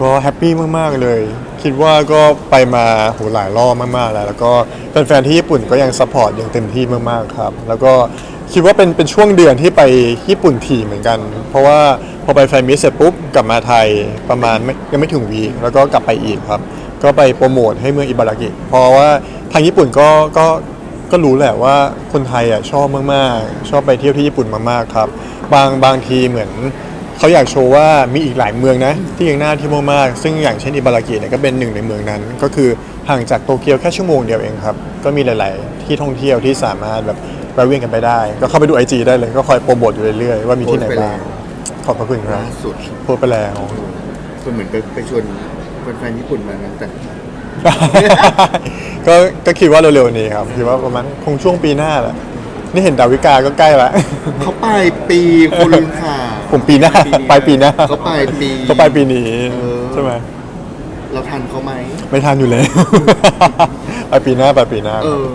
ก็แฮปปี้มากๆเลย คิดว่าก็ไปมาโหหลายรอบมากๆแล้ว แล้วก็แฟนๆที่ญี่ปุ่นก็ยังซัพพอร์ตอย่างเต็มที่มากๆครับ แล้วก็คิดว่าเป็นเป็นช่วงเดือนที่ไปญี่ปุ่นถี่เหมือนกัน เพราะว่าพอไปแฟนมิตเสร็จปุ๊บกลับมาไทยประมาณไม่ยังไม่ถึงวีคแล้วก็กลับไปอีกครับ ก็ไปโปรโมทให้เมืองอิบารากิเพราะว่าทางญี่ปุ่นก็ก็ก็รู้แหละว่าคนไทยอะชอบมากๆ ชอบไปเที่ยวที่ญี่ปุ่นมากๆครับ บางบางทีเหมือน เขาอยากโชว์ว่ามีอีกหลายเมืองนะ ที่ยังน่าเที่ยวมากๆซึ่งอย่างเช่นอิบารากิเนี่ยก็เป็นหนึ่งในเมืองนั้น ก็คือห่างจากโตเกียวแค่ชั่วโมงเดียวเองครับ ก็มีหลาย ๆ ที่ท่องเที่ยวที่สามารถแบบแวะเวียนกันไปได้ ก็เข้าไปดู IG ได้เลยก็คอยโปรโมทอยู่เรื่อย ๆ ว่ามีที่ไหนบ้างขอบพระคุณครับล่าสุดพูดไปแล้วก็เหมือนไปไปชวนแฟนๆญี่ปุ่นมางั้นแต่ก็ก็คิดว่าเร็วๆนี้ครับคิดว่าประมาณคงช่วงปีหน้าแหละนี่เห็นดาวิกาก็ใกล้ละเขาปลายปีคุณค่ะ ผมปีหน้าปลายปีหน้าเขาปลายปีก็ปลายปีนี้เออ ใช่ไหมเราทันเขาไหม ไม่ทันอยู่เลยปลายปีหน้าปลายปีหน้า เออ